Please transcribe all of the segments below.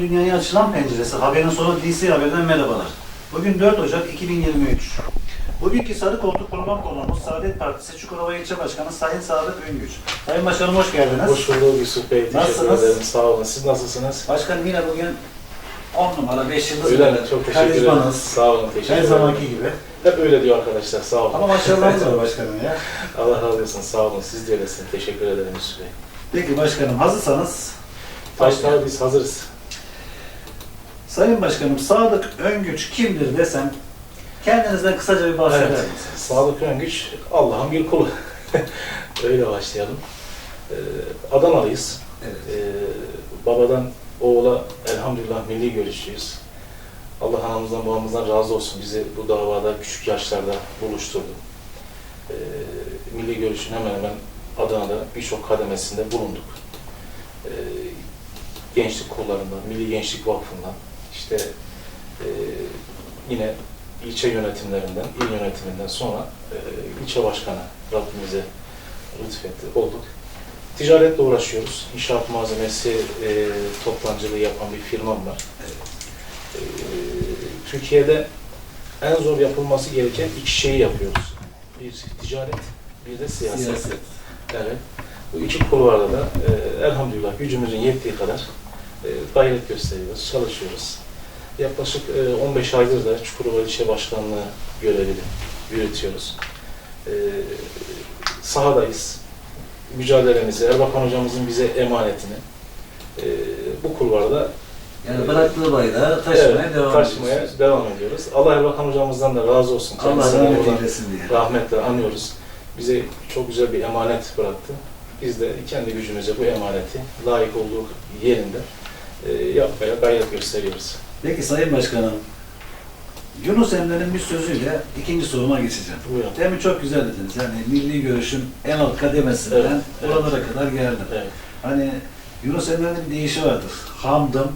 Dünyaya Açılan Penceresi haberin sonu DC Haber'den merhabalar. Bugün 4 Ocak 2023. Bugünkü Sarı Koltuk program konuğumuz Saadet Partisi Çukurova İlçe Başkanı Sayın Sadık Üngüç. Sayın Başkanım hoş geldiniz. Hoş bulduk Yusuf Bey. Teşekkür Nasılsınız? ederim. Sağ olun. Siz nasılsınız? Başkanım yine bugün 10 numara 5 yıldız Öyle mi? Çok teşekkür ederim. Karizmanız. Sağ olun. Teşekkür Her ederim. zamanki gibi. Hep öyle diyor arkadaşlar. Sağ olun. Ama maşallahınız var başkanım ya. Allah razı olsun. Sağ olun. Siz de öylesin. Teşekkür ederim Yusuf Bey. Peki başkanım hazırsanız Başlar biz hazırız. Sayın Başkanım Sadık Öngüç kimdir desem kendinizden kısaca bir bahseder Evet. misiniz? Sağlık Öngüç Allah'ın bir kulu. öyle başlayalım. Ee, Adanalıyız. Evet. Ee, babadan oğula elhamdülillah milli görüşlüyüz. Allah anamızdan babamızdan razı olsun. Bizi bu davada küçük yaşlarda buluşturdu. Ee, milli görüşün hemen hemen Adana'da birçok kademesinde bulunduk. Ee, gençlik kollarından, Milli Gençlik Vakfı'ndan, işte e, yine ilçe yönetimlerinden, il yönetiminden sonra e, ilçe başkanı Rabbimize lütfetti, olduk. Ticaretle uğraşıyoruz. İnşaat malzemesi e, toptancılığı yapan bir firmam var. E, Türkiye'de en zor yapılması gereken iki şeyi yapıyoruz. Bir ticaret, bir de siyaset. Siyaset. Evet. Bu iki kulvarda da e, elhamdülillah gücümüzün yettiği kadar e, gayret gösteriyoruz, çalışıyoruz. Yaklaşık e, 15 aydır da Çukurova İlçe Başkanlığı görevini yürütüyoruz. E, sahadayız. Mücadelemizi, Erbakan hocamızın bize emanetini e, bu kulvarda Yani bıraktığı bayrağı taşımaya evet, devam taşımaya ediyorsunuz. devam ediyoruz. Allah Erbakan hocamızdan da razı olsun. Allah rahmet eylesin diye. rahmetle anıyoruz. Bize çok güzel bir emanet bıraktı. Biz de kendi gücümüze bu emaneti layık olduğu yerinde e, yapmaya gayret gösteriyoruz. Peki Sayın Başkanım, Yunus Emre'nin bir sözüyle ikinci soruma geçeceğim. Buyurun. Demin çok güzel dediniz. Yani milli görüşün en alt kademesinden Evet, evet. kadar geldim. Evet, Hani Yunus Emre'nin bir deyişi vardır. Hamdım,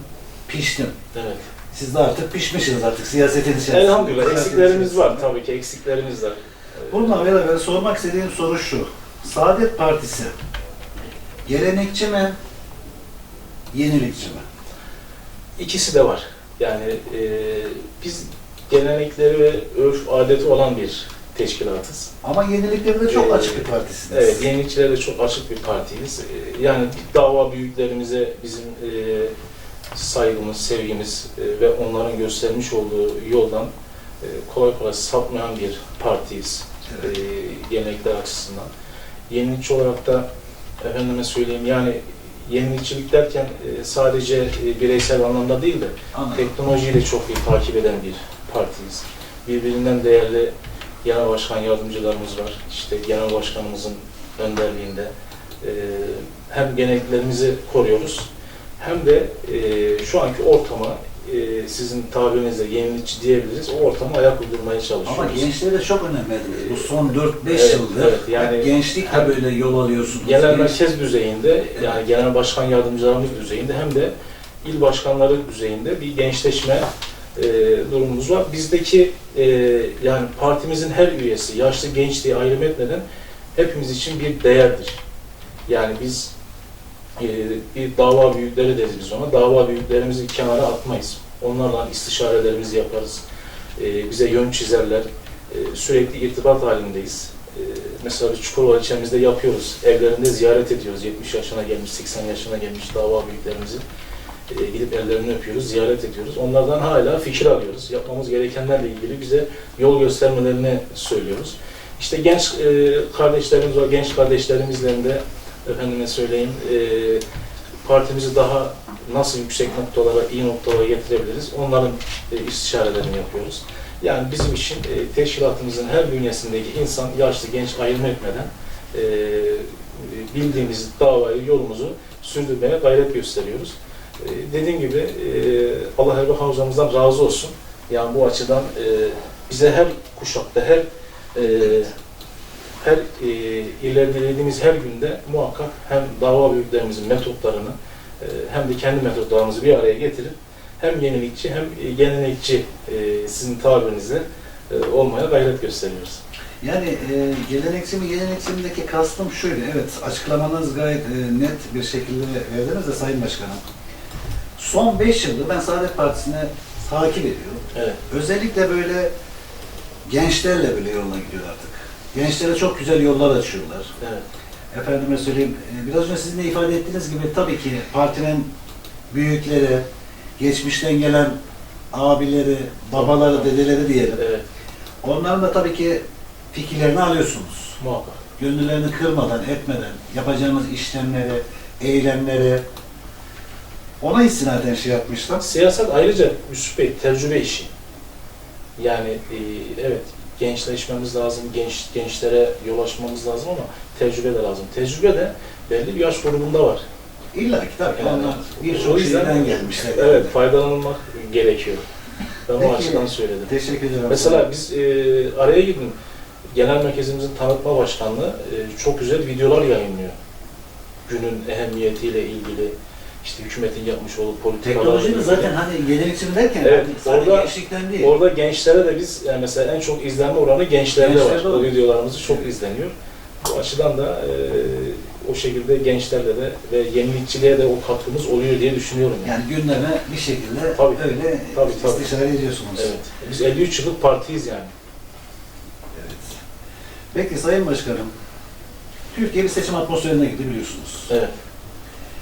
piştim. evet. Siz de artık pişmişsiniz artık siyasetin içerisinde. Elhamdülillah eksiklerimiz var. Tabii ki eksiklerimiz var. Bununla beraber sormak istediğim soru şu. Saadet Partisi gelenekçi mi, yenilikçi mi? İkisi de var. Yani e, biz gelenekleri ve örf adeti olan bir teşkilatız. Ama yeniliklerde çok Ee, açık bir partisiniz. Evet, yenilikçilere de çok açık bir partiyiz. Ee, Yani dava büyüklerimize bizim e, saygımız, sevgimiz e, ve onların göstermiş olduğu yoldan e, kolay kolay sapmayan bir partiyiz Evet. e, gelenekler açısından. Yenilikçi olarak da efendime söyleyeyim yani yenilikçilik derken e, sadece e, bireysel anlamda değil de Anladım. teknolojiyi de çok iyi takip eden bir partiyiz. Birbirinden değerli genel başkan yardımcılarımız var. İşte genel başkanımızın önderliğinde e, hem geleneklerimizi koruyoruz hem de e, şu anki ortama e, sizin tabirinizle yenilikçi diyebiliriz. O ortama ayak uydurmaya çalışıyoruz. Ama gençliğe de çok önem verdiniz. Bu son 4-5 Evet, yıldır evet, yani hep gençlikle hem böyle yol alıyorsunuz. genel Genç- merkez düzeyinde yani genel başkan yardımcılarımız düzeyinde hem de il başkanları düzeyinde bir gençleşme e, durumumuz var. Bizdeki e, yani partimizin her üyesi yaşlı genç diye ayrım etmeden hepimiz için bir değerdir. Yani biz e, bir dava büyükleri deriz biz ona. Dava büyüklerimizi kenara atmayız. Onlarla istişarelerimizi yaparız. E, bize yön çizerler. E, sürekli irtibat halindeyiz. E, mesela Çukurova ilçemizde yapıyoruz. Evlerinde ziyaret ediyoruz. 70 yaşına gelmiş, 80 yaşına gelmiş dava büyüklerimizi. Gidip ellerini öpüyoruz, ziyaret ediyoruz. Onlardan hala fikir alıyoruz. Yapmamız gerekenlerle ilgili bize yol göstermelerini söylüyoruz. İşte genç e, kardeşlerimiz var, genç kardeşlerimizle de efendime söyleyeyim e, partimizi daha nasıl yüksek noktalara, iyi noktalara getirebiliriz onların e, istişarelerini yapıyoruz. Yani bizim için e, teşkilatımızın her bünyesindeki insan, yaşlı, genç ayrım etmeden e, bildiğimiz davayı, yolumuzu sürdürmeye gayret gösteriyoruz. E, dediğim gibi e, Allah Erbakan hocamızdan razı olsun. Yani bu açıdan e, bize her kuşakta, her e, her e, ilerlediğimiz her günde muhakkak hem dava büyüklerimizin metotlarını e, hem de kendi metotlarımızı bir araya getirip hem yenilikçi hem e, gelenekçi e, sizin tabirinizle e, olmaya gayret gösteriyoruz. Yani e, gelenekçi mi gelenekçi mi'deki kastım şöyle, evet açıklamanız gayet e, net bir şekilde verdiniz de Sayın Başkanım. Son 5 yıldır ben Saadet Partisi'ni takip ediyorum. Evet. Özellikle böyle gençlerle böyle yoluna gidiyor artık. Gençlere çok güzel yollar açıyorlar. Evet. Efendime söyleyeyim, e, biraz önce sizin de ifade ettiğiniz gibi tabii ki partinin büyükleri, geçmişten gelen abileri, babaları, dedeleri diyelim. Evet. Onların da tabii ki fikirlerini alıyorsunuz. Muhakkak. Gönüllerini kırmadan, etmeden yapacağınız işlemleri, eylemleri ona istinaden şey yapmışlar. Siyaset ayrıca Yusuf Bey tecrübe işi. Yani e, evet gençleşmemiz lazım, genç gençlere yol açmamız lazım ama tecrübe de lazım. Tecrübe de belli bir yaş grubunda var. İlla ki tabii ki onlar o birçok şeyden gelmişler. Evet, faydalanılmak gerekiyor. Ben o Peki. açıdan söyledim. Teşekkür ederim. Mesela biz e, araya gidin. Genel merkezimizin tanıtma başkanlığı e, çok güzel videolar yayınlıyor. Günün ehemmiyetiyle ilgili işte hükümetin yapmış olduğu politikalar. Teknolojinin zaten hani yenilikçi derken Evet, hani orada- gençlikten değil. Orada gençlere de biz yani mesela en çok izlenme oranı gençlerde var. Gençlerde O var. videolarımız çok izleniyor. Bu açıdan da e, o şekilde gençlerle de ve yenilikçiliğe de o katkımız oluyor diye düşünüyorum. Yani. yani gündeme bir şekilde Tabii. öyle Tabii, tabii. istişare ediyorsunuz. Evet. Biz 53 yıllık partiyiz yani. Evet. Peki Sayın Başkanım, Türkiye bir seçim atmosferine gitti biliyorsunuz. Evet.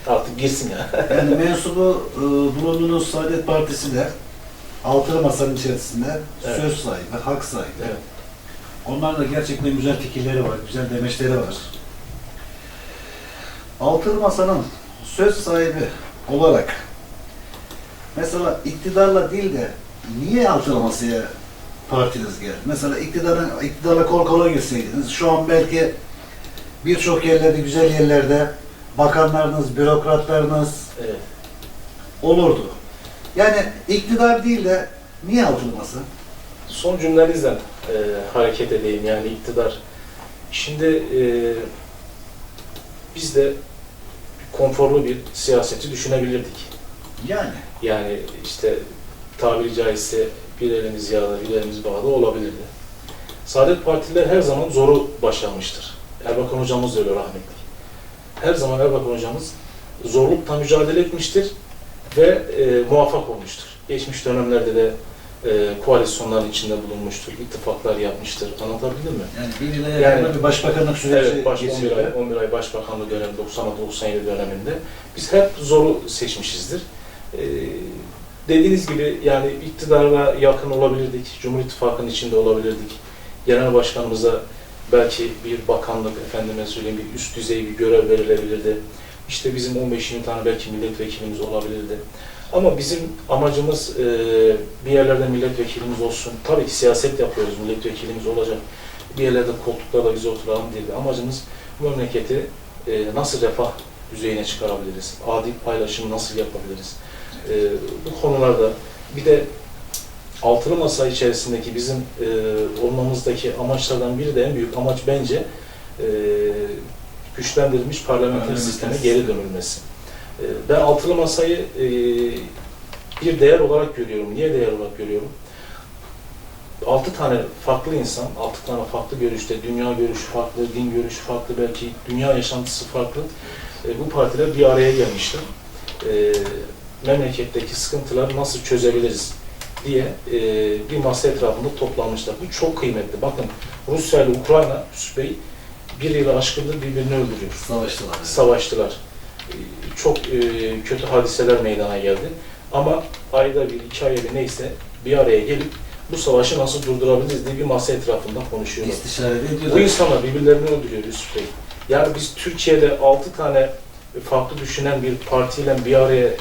Artık girsin ya. Yani mensubu e, bulunduğunuz Saadet Partisi de altılı masanın içerisinde Evet. söz sahibi, hak sahibi. Evet. Onların da gerçekten güzel fikirleri var, güzel demeçleri var. Altılı masanın söz sahibi olarak mesela iktidarla değil de niye altılı masaya partiniz geldi? Mesela iktidarın, iktidarla kol kola girseydiniz şu an belki birçok yerlerde, güzel yerlerde bakanlarınız, bürokratlarınız Evet. olurdu. Yani iktidar değil de niye altılı masa? Son cümlenizden e, hareket edeyim yani iktidar. Şimdi e, biz de konforlu bir siyaseti düşünebilirdik. Yani. Yani işte tabiri caizse bir elimiz yağda, bir elimiz bağda olabilirdi. Saadet Partililer her zaman zoru başarmıştır. Erbakan hocamız da öyle rahmetli. Her zaman Erbakan hocamız zorlukla mücadele etmiştir ve e, muvaffak olmuştur. Geçmiş dönemlerde de e, koalisyonların içinde bulunmuştur, ittifaklar yapmıştır. Anlatabildim mi? Yani bir yıla Yani- bir başbakanlık süreci Evet, baş 11 geçirdi. ay, 11 ay başbakanlığı dönemi 96-97 döneminde biz hep zoru seçmişizdir. Ee, dediğiniz gibi yani iktidara yakın olabilirdik, Cumhur İttifakı'nın içinde olabilirdik. Genel başkanımıza belki bir bakanlık, efendime söyleyeyim bir üst düzey bir görev verilebilirdi. İşte bizim 15-20 tane belki milletvekilimiz olabilirdi. Ama bizim amacımız e, bir yerlerde milletvekilimiz olsun. Tabii ki siyaset yapıyoruz, milletvekilimiz olacak. Bir yerlerde koltuklarda bize oturalım değil. Amacımız bu memleketi e, nasıl refah düzeyine çıkarabiliriz? Adil paylaşım nasıl yapabiliriz? E, bu konularda bir de altılı masa içerisindeki bizim e, olmamızdaki amaçlardan biri de en büyük amaç bence e, güçlendirilmiş parlamenter sisteme sistem. geri dönülmesi. E, ben altılı masayı e, bir değer olarak görüyorum. Niye değer olarak görüyorum? Altı tane farklı insan, altı tane farklı görüşte, dünya görüşü farklı, din görüşü farklı, belki dünya yaşantısı farklı. E, bu partiler bir araya gelmişler. E, memleketteki sıkıntıları nasıl çözebiliriz diye e, bir masa etrafında toplanmışlar. Bu çok kıymetli. Bakın Rusya ile Ukrayna, Yusuf Bey, bir yılı aşkındır birbirini öldürüyor Savaştılar. savaştılar. Ee, Çok e, kötü hadiseler meydana geldi. Ama ayda bir, iki ayda bir neyse bir araya gelip bu savaşı nasıl durdurabiliriz diye bir masa etrafında konuşuyorlar. İstişare Bu ediyorlar. insanlar birbirlerini öldürüyor Yusuf Bey. Yani biz Türkiye'de altı tane farklı düşünen bir partiyle bir araya e,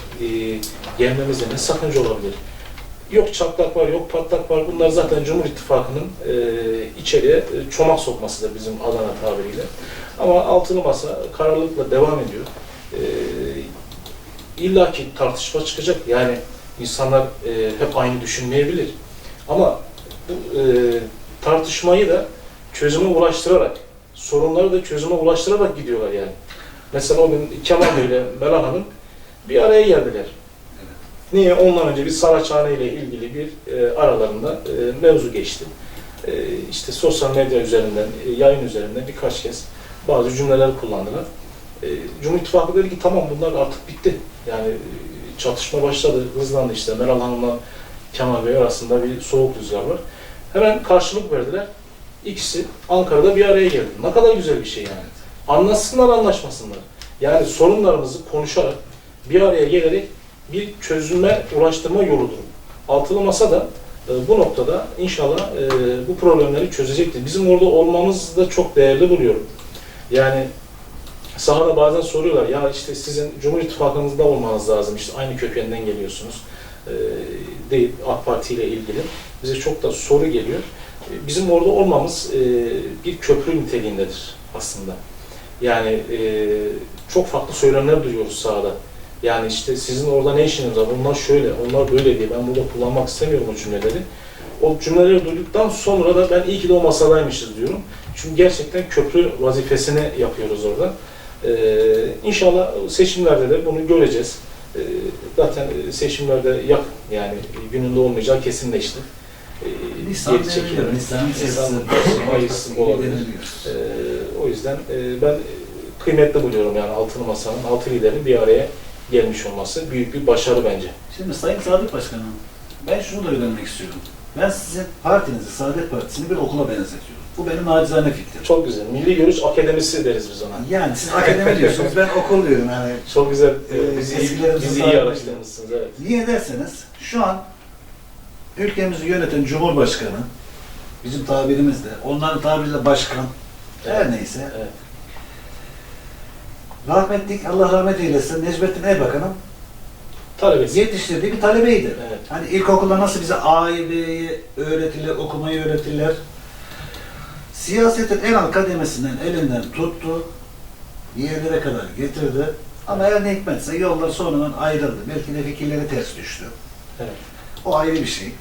gelmemizde ne sakınca olabilir? Yok çatlak var, yok patlak var. Bunlar zaten Cumhur İttifakı'nın e, içeriye e, çomak sokmasıdır bizim Adana tabiriyle. Ama altılı masa kararlılıkla devam ediyor. E, İlla ki tartışma çıkacak. Yani insanlar e, hep aynı düşünmeyebilir. Ama bu e, tartışmayı da çözüme ulaştırarak, sorunları da çözüme ulaştırarak gidiyorlar yani. Mesela o gün Kemal Bey ile Meral Hanım bir araya geldiler. Niye? Ondan önce bir Saraçhane ile ilgili bir e, aralarında e, mevzu geçti. E, işte sosyal medya üzerinden, e, yayın üzerinden birkaç kez bazı cümleler kullandılar. E, Cumhur İttifakı dedi ki tamam bunlar artık bitti. Yani e, çatışma başladı, hızlandı işte. Meral Hanım'la Kemal Bey arasında bir soğuk rüzgar var. Hemen karşılık verdiler. İkisi Ankara'da bir araya geldi. Ne kadar güzel bir şey yani. Anlaşsınlar, anlaşmasınlar. Yani sorunlarımızı konuşarak, bir araya gelerek bir çözüme ulaştırma yoludur. Altılı masa da e, bu noktada inşallah e, bu problemleri çözecektir. Bizim orada olmamız da çok değerli buluyorum. Yani sahada bazen soruyorlar ya işte sizin Cumhur İttifakı'nızda olmanız lazım işte aynı kökenden geliyorsunuz e, değil AK Parti ile ilgili. Bize çok da soru geliyor. E, Bizim orada olmamız e, bir köprü niteliğindedir aslında. Yani e, çok farklı söylemler duyuyoruz sahada. Yani işte sizin orada ne işiniz var, onlar şöyle, onlar böyle diye ben burada kullanmak istemiyorum o cümleleri. O cümleleri duyduktan sonra da ben iyi ki de o masadaymışız diyorum. Çünkü gerçekten köprü vazifesini yapıyoruz orada. Ee, inşallah seçimlerde de bunu göreceğiz. Ee, zaten seçimlerde yak yani gününde olmayacağı kesinleşti. Ee, Nisan deniliyor. Nisan. Mayıs olabilir. Ee, o yüzden e, ben kıymetli buluyorum yani Altılı Masa'nın altı liderin bir araya gelmiş olması büyük bir başarı bence. Şimdi Sayın Sadık Başkanım, ben şunu da öğrenmek istiyorum. Ben sizin partinizi, Saadet Partisi'ni bir okula benzetiyorum. Bu benim nacizane fikrim. Çok güzel. Milli Görüş Akademisi deriz biz ona. Yani siz akademi diyorsunuz, ben okul diyorum yani. Çok güzel. Ee, bizi, eskilerimizin bizi iyi araştırmışsınız. Evet. Niye derseniz, şu an ülkemizi yöneten Cumhurbaşkanı, bizim tabirimizde, onların tabiriyle başkan, her neyse, Evet. Rahmetlik, Allah rahmet eylesin, Necmettin Erbakan'ın Talebesi. yetiştirdiği bir talebeydi. Evet. Hani ilkokulda nasıl bize A'yı, B'yi öğretirler, okumayı öğretirler. Siyasetin en alt kademesinden elinden tuttu, yerlere kadar getirdi. Ama her ne hikmetse yollar sonradan ayrıldı. Belki de fikirleri ters düştü. Evet. O ayrı bir şey.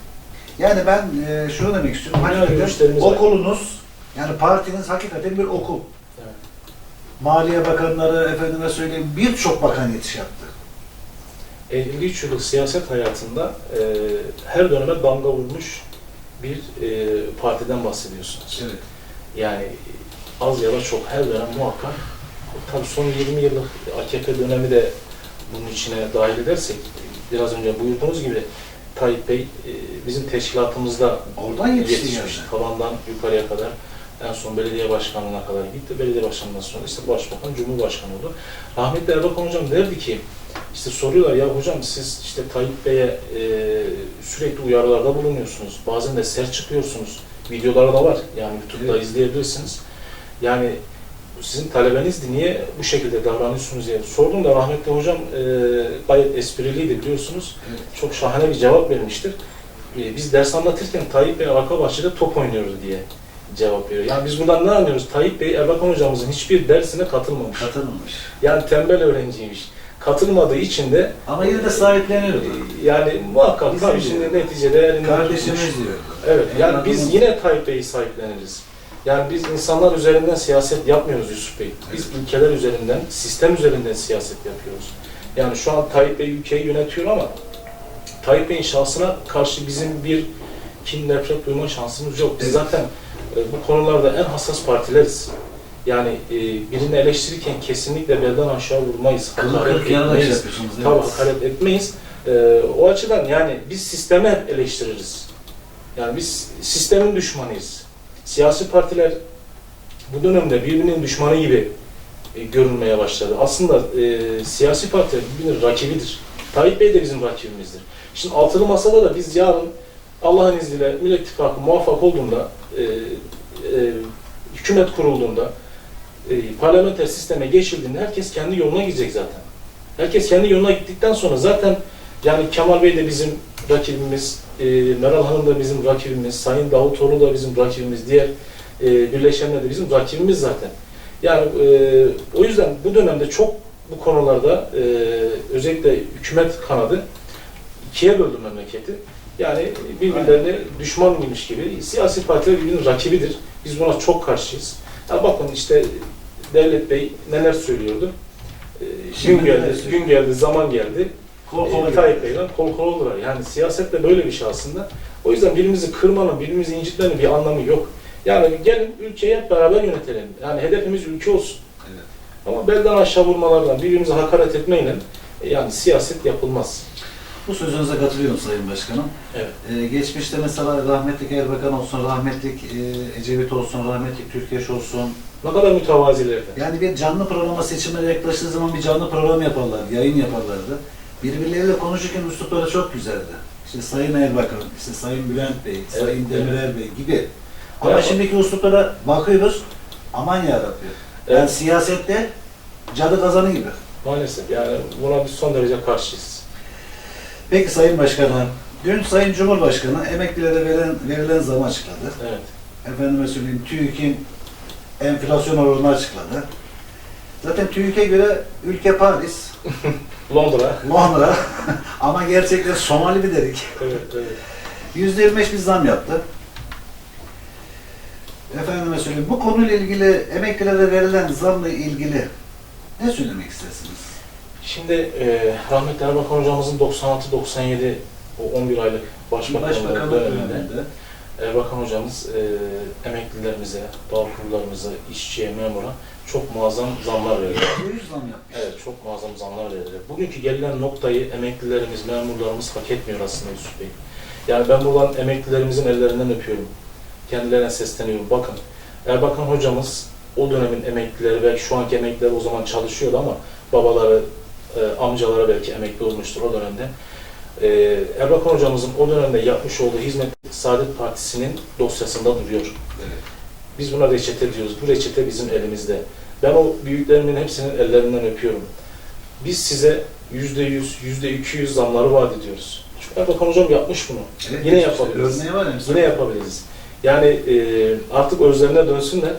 Yani ben e, şunu demek istiyorum. Hakikaten okulunuz, yani partiniz hakikaten bir okul. Evet. Maliye Bakanları, efendime söyleyeyim birçok bakan yetiş yaptı. 53 yıllık siyaset hayatında e, her döneme damga vurmuş bir e, partiden bahsediyorsunuz. Evet. Yani az ya da çok her dönem muhakkak. Tabii son 20 yıllık AKP dönemi de bunun içine dahil edersek, biraz önce buyurduğunuz gibi Tayyip Bey e, bizim teşkilatımızda Oradan yetişti yetişmiş. yani. Tabandan yukarıya kadar en son belediye başkanlığına kadar gitti. Belediye başkanından sonra işte başbakan, cumhurbaşkanı oldu. Rahmetli Erbakan hocam derdi ki, işte soruyorlar ya hocam siz işte Tayyip Bey'e e, sürekli uyarılarda bulunuyorsunuz. Bazen de sert çıkıyorsunuz. Videoları da var. Yani YouTube'da Evet. izleyebilirsiniz. Yani sizin talebenizdi. Niye bu şekilde davranıyorsunuz diye sordum da rahmetli hocam e, gayet espriliydi biliyorsunuz. Evet. Çok şahane bir cevap vermiştir. E, biz ders anlatırken Tayyip Bey arka bahçede top oynuyoruz diye cevap veriyor. Yani biz buradan ne anlıyoruz? Tayyip Bey Erbakan hocamızın hiçbir dersine katılmamış. Katılmamış. Yani tembel öğrenciymiş. Katılmadığı için de Ama yine de sahipleniyordu. yani muhakkak Bizim tabii diyor. şimdi neticede elinden Kardeşimiz diyordu. Evet, yani biz azından- yine Tayyip Bey'i sahipleniriz. Yani biz insanlar üzerinden siyaset yapmıyoruz Yusuf Bey. Biz ülkeler üzerinden, sistem üzerinden siyaset yapıyoruz. Yani şu an Tayyip Bey ülkeyi yönetiyor ama Tayyip Bey'in şahsına karşı bizim bir kin, nefret duyma şansımız yok. Biz Evet. zaten bu konularda en hassas partileriz. Yani e, birini eleştirirken kesinlikle belden aşağı vurmayız. Hakaret etmeyiz. yapıyorsunuz. Tabii Evet. hakaret etmeyiz. Ee, o açıdan yani biz sistemi hep eleştiririz. Yani biz sistemin düşmanıyız. Siyasi partiler bu dönemde birbirinin düşmanı gibi e, görünmeye başladı. Aslında e, siyasi partiler birbirinin rakibidir. Tayyip Bey de bizim rakibimizdir. Şimdi altılı masada da biz yarın Allah'ın izniyle Millet İttifakı muvaffak olduğunda, e, e, hükümet kurulduğunda, e, parlamenter sisteme geçildiğinde herkes kendi yoluna gidecek zaten. Herkes kendi yoluna gittikten sonra zaten yani Kemal Bey de bizim rakibimiz, e, Meral Hanım da bizim rakibimiz, Sayın Davutoğlu da bizim rakibimiz, diğer e, birleşenler de bizim rakibimiz zaten. Yani e, o yüzden bu dönemde çok bu konularda e, özellikle hükümet kanadı ikiye böldü memleketi. Yani birbirlerine düşmanmış gibi siyasi partiler birbirinin rakibidir. Biz buna çok karşıyız. Ya bakın işte Devlet Bey neler söylüyordu. Ee, Şimdi gün geldi, gün geldi, zaman geldi. Kol kola Ee, Tayyip Bey'le kol kola oldular. Yani siyaset de böyle bir şey aslında. O yüzden birbirimizi kırmanın, birbirimizi incitmenin bir anlamı yok. Yani gelin ülkeyi hep beraber yönetelim. Yani hedefimiz ülke olsun. Evet. Ama belden aşağı vurmalardan, birbirimize hakaret etmeyle Yani siyaset yapılmaz. Bu sözünüze katılıyorum Sayın Başkanım. Evet. Ee, geçmişte mesela rahmetlik Erbakan olsun, rahmetlik e, Ecevit olsun, rahmetlik Türkeş olsun. Ne kadar mütevazilerdi. Yani bir canlı programa seçimlere yaklaştığı zaman bir canlı program yaparlar, yayın yaparlardı. Birbirleriyle konuşurken üslupları çok güzeldi. İşte Sayın Erbakan, işte Sayın Bülent Bey, Evet, Sayın evet. Demirel Bey gibi. Ama Evet. şimdiki üsluplara bakıyoruz, aman yarabbi. Yani Evet. siyasette cadı kazanı gibi. Maalesef yani buna biz son derece karşıyız. Peki Sayın Başkanım, dün Sayın Cumhurbaşkanı emeklilere verilen, verilen zamı açıkladı. Evet. Efendime söyleyeyim TÜİK'in enflasyon oranını açıkladı. Zaten TÜİK'e göre ülke Paris, Londra. Londra ama gerçekten Somali bir dedik. Evet, evet. Yüzde 25 bir zam yaptı. Efendime söyleyeyim bu konuyla ilgili emeklilere verilen zamla ilgili ne söylemek istersiniz? Şimdi e, rahmetli Erbakan hocamızın 96-97 o 11 aylık Başbakanlık döneminde döneminde Erbakan hocamız e, emeklilerimize, bağ kurullarımıza, işçiye, memura çok muazzam zamlar verdi. %100 zam yapmış. Evet, çok muazzam zamlar verdi. Bugünkü gelinen noktayı emeklilerimiz, memurlarımız hak etmiyor aslında Yusuf Bey. Yani ben buradan emeklilerimizin ellerinden öpüyorum. Kendilerine sesleniyorum. Bakın, Erbakan hocamız o dönemin emeklileri, belki şu anki emekliler o zaman çalışıyordu ama babaları, e, amcalara belki emekli olmuştur o dönemde. E, Erbakan hocamızın o dönemde yapmış olduğu hizmet Saadet Partisi'nin dosyasında duruyor. Evet. Biz buna reçete diyoruz. Bu reçete bizim elimizde. Ben o büyüklerimin hepsinin ellerinden öpüyorum. Biz size yüzde yüz, yüzde iki yüz zamları vaat ediyoruz. Çünkü Erbakan Hocam yapmış bunu. Evet, Yine işte yapabiliriz. Örneği var ya. Yine yapabiliriz. Yani e, artık özlerine dönsünler.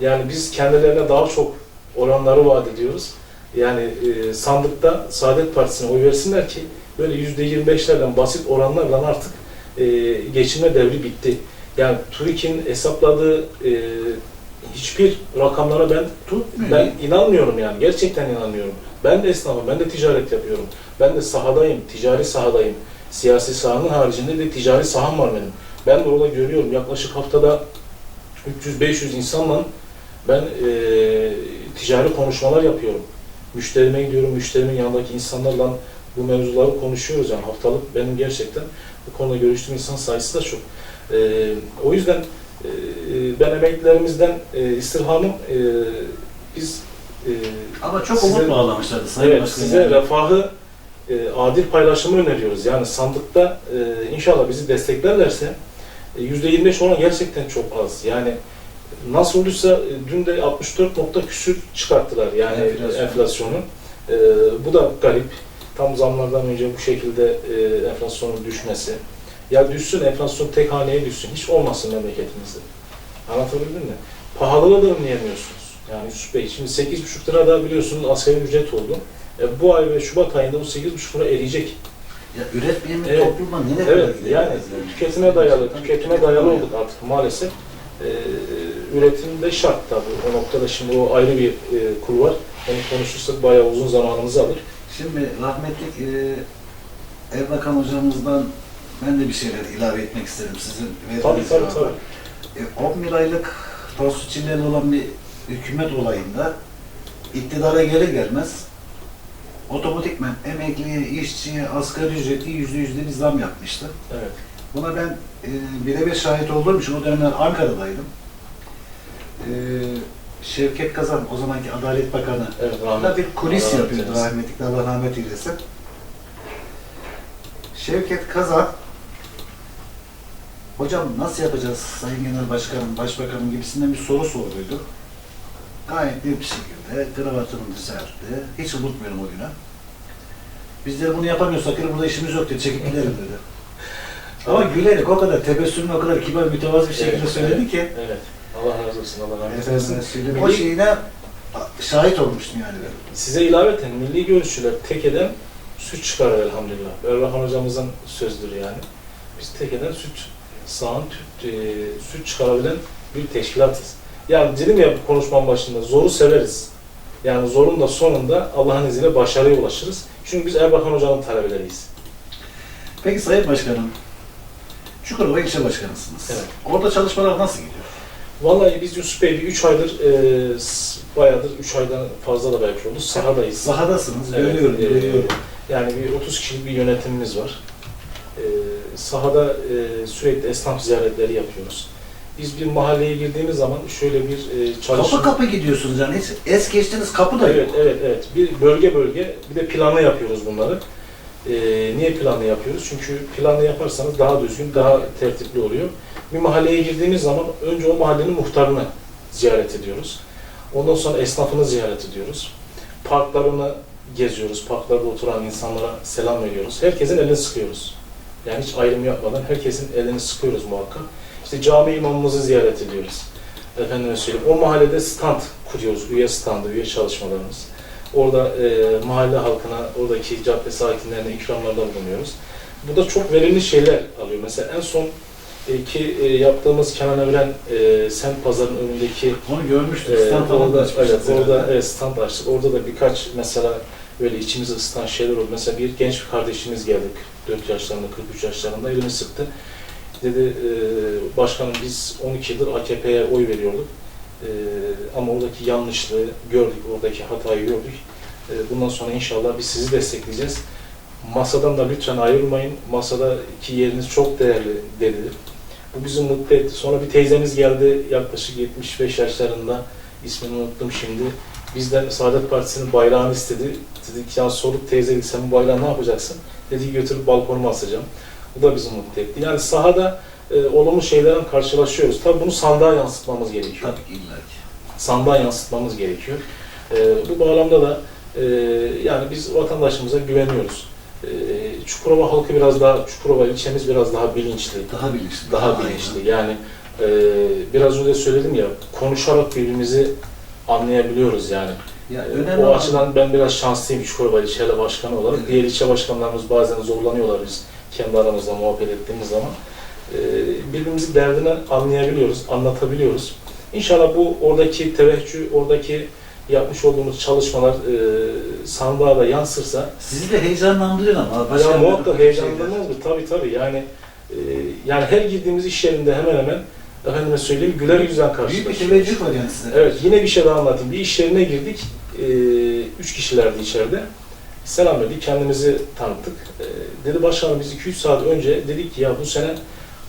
Yani biz kendilerine daha çok oranları vaat ediyoruz. Yani e, sandıkta Saadet Partisi'ne oy versinler ki böyle yüzde yirmi beşlerden basit oranlarla artık e, geçinme devri bitti. Yani TÜİK'in hesapladığı e, hiçbir rakamlara ben Tutmuyor. ben inanmıyorum yani. Gerçekten inanmıyorum. Ben de esnafım, ben de ticaret yapıyorum. Ben de sahadayım, ticari sahadayım. Siyasi sahanın haricinde de ticari saham var benim. Ben de orada görüyorum yaklaşık haftada 300-500 insanla ben eee ticari konuşmalar yapıyorum. Müşterime gidiyorum, müşterimin yanındaki insanlarla bu mevzuları konuşuyoruz yani haftalık benim gerçekten bu konuda görüştüğüm insan sayısı da çok. Eee, o yüzden eee, ben emeklilerimizden eee istirhamım eee, biz eee, Ama çok Size- umut bağlamışlardı Sayın evet, Başkanım. size refahı eee, adil paylaşımı öneriyoruz. Yani sandıkta eee, inşallah bizi desteklerlerse e, %25 oran gerçekten çok az. Yani nasıl olursa e, dün de 64 nokta küsür çıkarttılar yani Enflasyon. enflasyonu. E, bu da garip. Tam zamlardan önce bu şekilde e, enflasyonun düşmesi. Ya düşsün enflasyon tek haneye düşsün. Hiç olmasın memleketimizde. Anlatabildim mi? Pahalılığı da önleyemiyorsunuz. Yani Yusuf Bey şimdi 8,5 lira da biliyorsunuz asgari ücret oldu. E, bu ay ve Şubat ayında bu 8,5 lira eriyecek. Ya üretmeyen Evet. topluma nereye Evet, gidebiliriz yani tüketime dayalı, tüketime dayalı olduk artık maalesef. Ee, üretim de şart tabii. O noktada şimdi o ayrı bir e, kul var. Onu konuşursak bayağı uzun zamanımızı alır. Şimdi rahmetlik e, Erbakan hocamızdan ben de bir şeyler ilave etmek istedim sizin Tabii tabii cevaba. tabii. E, 11 aylık Tansu Çiller'le olan bir hükümet olayında iktidara gelir gelmez otomatikmen emekliye, işçiye, asgari ücreti yüzde yüzde bir zam yapmıştı. Evet. Buna ben e, birebir şahit olduğum için o dönemler Ankara'daydım. E, Şevket Kazan, o zamanki Adalet Bakanı, Evet, rahmet. bir kulis rahmet yapıyordu eylesin. rahmetli Allah rahmet eylesin. Şevket Kazan Hocam nasıl yapacağız Sayın Genel Başkanım, Başbakanım gibisinden bir soru soruydu. Gayet net bir şekilde kravatını düzeltti. Hiç unutmuyorum o günü. Biz de bunu yapamıyorsak burada işimiz yok dedi, çekip gidelim dedi. Ama gülerek o kadar tebessümle o kadar kibar mütevazı bir şekilde Evet, söyledi ki Evet. Allah razı olsun. Allah rahmet eylesin. Efendim söyleyeyim, o şeyine şahit olmuştum yani ben. Size ilaveten milli görüşçüler tek eden süt çıkarır elhamdülillah. Erbakan hocamızın sözdür yani. Biz tek eden süt sağan tüt, e, süt çıkarabilen bir teşkilatız. Yani dedim ya bu konuşmanın başında zoru severiz. Yani zorun da sonunda Allah'ın izniyle başarıya ulaşırız. Çünkü biz Erbakan hocanın talebeleriyiz. Peki Sayın Başkanım, Çukurova ilçe başkanısınız. Evet. Orada çalışmalar nasıl gidiyor? Vallahi biz Yusuf Bey bir 3 aydır, e, bayağıdır 3 aydan fazla da belki oldu. Sahadayız. Sahadasınız, Evet, görüyorum, e, görüyorum. Yani bir 30 kişilik bir yönetimimiz var. E, sahada e, sürekli esnaf ziyaretleri yapıyoruz. Biz bir mahalleye girdiğimiz zaman şöyle bir e, çalışma... Kapı kapı gidiyorsunuz yani. Hiç es geçtiğiniz kapı da Evet, yok. evet, evet. Bir bölge bölge, bir de planlı yapıyoruz bunları. Ee, niye planlı yapıyoruz? Çünkü planlı yaparsanız daha düzgün, daha tertipli oluyor. Bir mahalleye girdiğimiz zaman önce o mahallenin muhtarını ziyaret ediyoruz. Ondan sonra esnafını ziyaret ediyoruz. Parklarını geziyoruz. Parklarda oturan insanlara selam veriyoruz. Herkesin elini sıkıyoruz. Yani hiç ayrım yapmadan herkesin elini sıkıyoruz muhakkak. İşte cami imamımızı ziyaret ediyoruz. Efendime söyleyeyim. O mahallede stand kuruyoruz. Üye standı, üye çalışmalarımız. Orada e, mahalle halkına, oradaki cadde sakinlerine ikramlarda bulunuyoruz. Bu da çok verimli şeyler alıyor. Mesela en son e, ki e, yaptığımız Kenan Evren e, semt pazarının önündeki Onu Stand falan da orada, evet, orada evet, stand açtık. Orada da birkaç mesela böyle içimizi ısıtan şeyler oldu. Mesela bir genç bir kardeşimiz geldi. 44 yaşlarında, 43 yaşlarında elini sıktı. Dedi, e, başkanım biz 12 yıldır AKP'ye oy veriyorduk. E, ama oradaki yanlışlığı gördük, oradaki hatayı gördük. E, bundan sonra inşallah biz sizi destekleyeceğiz. Masadan da lütfen ayrılmayın. Masadaki yeriniz çok değerli dedi. Bu bizi mutlu etti. Sonra bir teyzemiz geldi yaklaşık 75 yaşlarında. ismini unuttum şimdi. Bizden Saadet Partisi'nin bayrağını istedi. Dedik ya sorduk teyze sen bu bayrağı ne yapacaksın? Dedi götürüp balkonuma asacağım. Bu da bizi mutlu etti. Yani sahada e, olumlu şeylerle karşılaşıyoruz. Tabii bunu sandığa yansıtmamız gerekiyor Tabii ki illa ki. sandığa yansıtmamız gerekiyor. Ee, bu bağlamda da e, yani biz vatandaşımıza güveniyoruz. Ee, Çukurova halkı biraz daha, Çukurova ilçemiz biraz daha bilinçli, Daha bilinçli. daha bilinçli. Yani e, biraz önce söyledim ya, konuşarak birbirimizi anlayabiliyoruz yani. Ya önemli o olan- açıdan ben biraz şanslıyım Çukurova ilçe başkanı olarak. Evet. Diğer ilçe başkanlarımız bazen zorlanıyorlar biz kendi aramızda muhabbet ettiğimiz zaman. Ee, birbirimizi derdini anlayabiliyoruz, anlatabiliyoruz. İnşallah bu oradaki teveccüh, oradaki yapmış olduğumuz çalışmalar e, sandığa da yansırsa Sizi de heyecanlandırıyor ama. ya Başka muhakkak bir heyecanlanmaz mı? Tabii tabii yani e, yani her girdiğimiz iş yerinde hemen hemen efendime söyleyeyim güler yüzden Büyük bir teveccüh var yani size. Evet yine bir şey daha anlatayım. Bir iş yerine girdik. E, üç kişilerdi içeride. Selam verdik, kendimizi tanıttık. E, dedi başkanım biz 2-3 saat önce dedik ki ya bu sene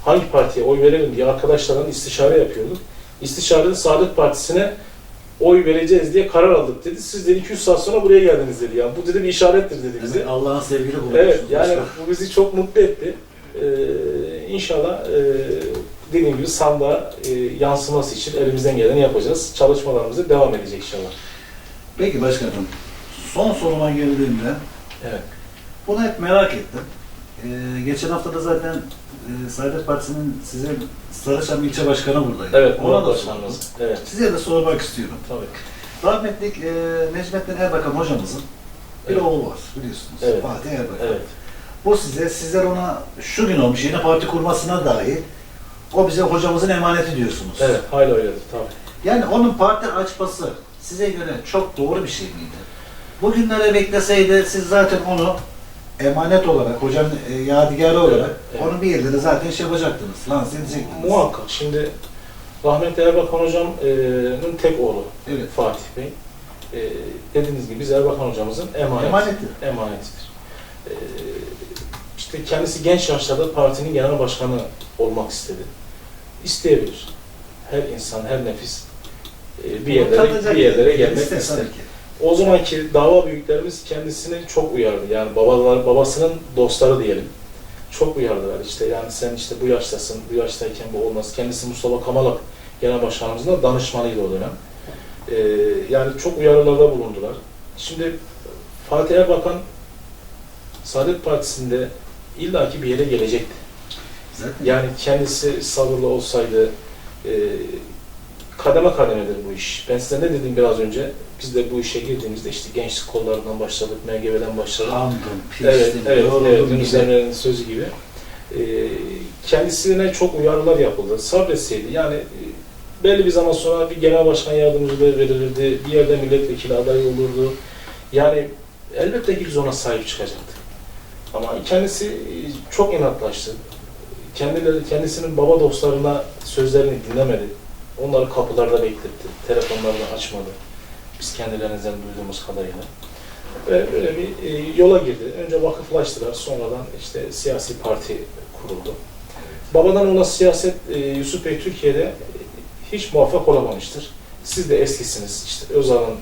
hangi partiye oy verelim diye arkadaşlarla istişare yapıyorduk. İstişarede Saadet Partisi'ne oy vereceğiz diye karar aldık dedi. Siz dedi 200 saat sonra buraya geldiniz dedi. Yani bu dedi bir işarettir dedi bize. Yani Allah'ın sevgili kulları. Evet yani bu bizi çok mutlu etti. Ee, inşallah e, dediğim gibi sandığa e, yansıması için elimizden geleni yapacağız. Çalışmalarımıza devam edecek inşallah. Peki başkanım. Son soruma geldiğimde Evet. bunu hep merak ettim. Ee, geçen hafta da zaten e, Saadet Partisi'nin size Sarıçam ilçe başkanı buradaydı. Evet, Ona Murat da Başkanımız. Evet, Size de sormak istiyorum. tabii. Rahmetli e, Necmettin Erbakan hocamızın bir Evet. oğlu var biliyorsunuz. Evet. Fatih Erbakan. Evet. Bu size, sizler ona şu gün olmuş yeni parti kurmasına dair o bize hocamızın emaneti diyorsunuz. Evet, hala öyledir tabii. Yani onun parti açması size göre çok doğru bir şey miydi? Bugünlere bekleseydi siz zaten onu emanet olarak, hocanın e, yadigarı olarak evet. onu bir yerde de zaten şey yapacaktınız, lanse edecektiniz. Muhakkak. Şimdi rahmetli Erbakan hocamın tek oğlu Evet. Fatih Bey. Ee, dediğiniz gibi biz Erbakan hocamızın emanet, Emaneti. emanetidir. Ee, işte kendisi genç yaşlarda partinin genel başkanı olmak istedi. İsteyebilir. Her insan, her nefis e, bir yerlere, bir yerlere gelmek İster. O zamanki dava büyüklerimiz kendisini çok uyardı. Yani babalar, babasının dostları diyelim. Çok uyardılar işte yani sen işte bu yaştasın, bu yaştayken bu olmaz. Kendisi Mustafa Kamalak genel başkanımızın da danışmanıydı o dönem. Ee, yani çok uyarılarda bulundular. Şimdi Fatih Erbakan Saadet Partisi'nde illaki bir yere gelecekti. Zaten Yani kendisi sabırlı olsaydı e, kademe kademedir bu iş. Ben size ne dedim biraz önce? Biz de bu işe girdiğimizde işte gençlik kollarından başladık, MGV'den başladık. kandım, Evet, piştim, evet, evet. Emre'nin sözü gibi. E, kendisine çok uyarılar yapıldı. Sabretseydi yani e, belli bir zaman sonra bir genel başkan yardımcılığı verilirdi, bir yerde milletvekili adayı olurdu. Yani elbette ki biz ona sahip çıkacaktı. Ama kendisi e, çok inatlaştı. Kendileri, kendisinin baba dostlarına sözlerini dinlemedi. Onları kapılarda bekletti. Telefonlarını açmadı. Biz kendilerinizden duyduğumuz kadarıyla. Ve böyle bir e, yola girdi. Önce vakıflaştılar. Sonradan işte siyasi parti kuruldu. Babadan ona siyaset e, Yusuf Bey Türkiye'de hiç muvaffak olamamıştır. Siz de eskisiniz. İşte Özal'ın,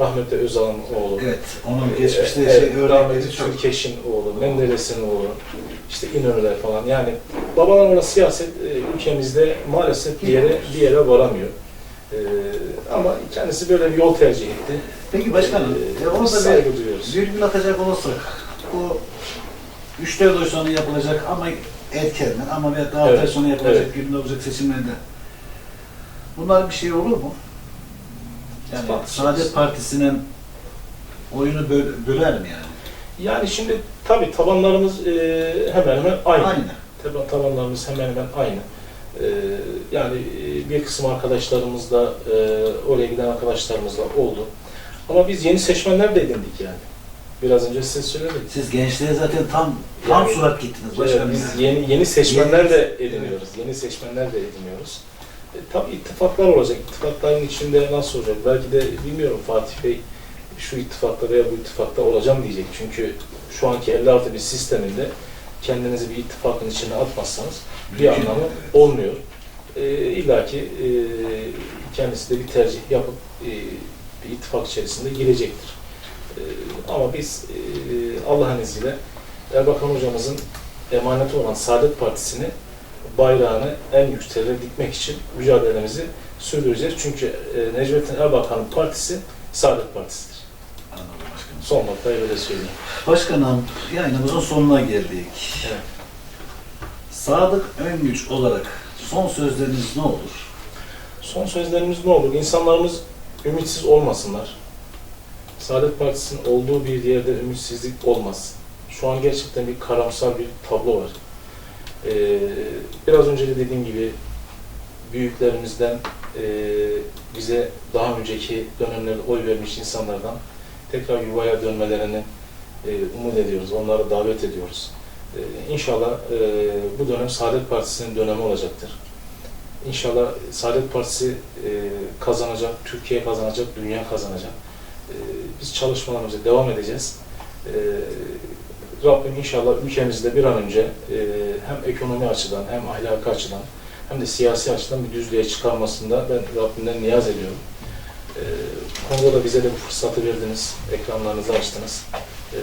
rahmetli Özal'ın oğlu. Evet, onun geçmişte Evet, şey rahmetli çok. Türkeş'in oğlu, Menderes'in oğlu, işte İnönüler falan. Yani babadan ona siyaset e, ülkemizde maalesef bir yere bir yere varamıyor. E, ama kendisi böyle bir yol tercih etti. Peki başkanım, E, e, onu da bir duyuyoruz. virgül atacak olursak, bu 3-4 ay sonra yapılacak ama erkenden ama veya daha Evet, evet, sonra yapılacak evet. günde olacak seçimlerde bunlar bir şey olur mu? Yani Tartışırız. Saadet Partisi'nin oyunu böl böler mi yani? Yani şimdi tabii tabanlarımız e, hemen hemen aynı. Aynı. Taban, tabanlarımız hemen hemen aynı. E, yani e, bir kısım arkadaşlarımız da e, oraya giden arkadaşlarımız da oldu. Ama biz yeni seçmenler de edindik yani. Biraz önce size söyledim. Siz gençliğe zaten tam tam Yani- surat gittiniz Evet, başkanım. biz yani. yeni yeni seçmenler de ediniyoruz. Yeni seçmenler de ediniyoruz. E, tabii ittifaklar olacak. İttifakların içinde nasıl olacak? Belki de bilmiyorum Fatih Bey şu ittifakta veya bu ittifakta olacağım diyecek. Çünkü şu anki 50 artı bir sisteminde kendinizi bir ittifakın içine atmazsanız bir anlamı olmuyor. E, İlla ki e, kendisi de bir tercih yapıp e, bir ittifak içerisinde girecektir. E, ama biz e, Allah'ın izniyle Erbakan hocamızın emaneti olan Saadet Partisi'ni bayrağını en yükseğe dikmek için mücadelemizi sürdüreceğiz. Çünkü e, Necmettin Erbakan'ın partisi Saadet Partisi'dir. Anladım başkanım. Son noktayı böyle söyleyeyim. Başkanım, yayınımızın sonuna geldik. Evet. Sadık Öngüç olarak son sözleriniz ne olur? Son sözlerimiz ne olur? İnsanlarımız ümitsiz olmasınlar. Saadet Partisi'nin olduğu bir yerde ümitsizlik olmaz. Şu an gerçekten bir karamsar bir tablo var. Ee, biraz önce de dediğim gibi büyüklerimizden e, bize daha önceki dönemlerde oy vermiş insanlardan tekrar yuvaya dönmelerini e, umut ediyoruz. Onları davet ediyoruz. E, inşallah e, bu dönem Saadet Partisi'nin dönemi olacaktır. İnşallah Saadet Partisi kazanacak, Türkiye kazanacak, dünya kazanacak. Biz çalışmalarımıza devam edeceğiz. E, Rabbim inşallah ülkemizde bir an önce e, hem ekonomi açıdan hem ahlaki açıdan hem de siyasi açıdan bir düzlüğe çıkarmasında ben Rabbimden niyaz ediyorum. E, konuda da bize de bu fırsatı verdiniz, ekranlarınızı açtınız. E,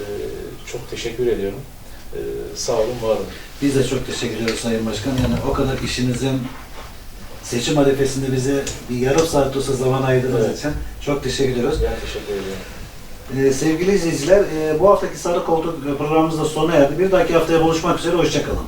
çok teşekkür ediyorum. E, sağ olun, var olun. Biz de çok teşekkür ediyoruz Sayın Başkan. Yani o kadar işinizin seçim arifesinde bize bir yarım saat olsa zaman ayırdığınız Evet. için çok teşekkür ediyoruz. Ben teşekkür ediyorum. Ee, sevgili izleyiciler, e, bu haftaki Sarı Koltuk programımız da sona erdi. Bir dahaki haftaya buluşmak üzere, hoşçakalın.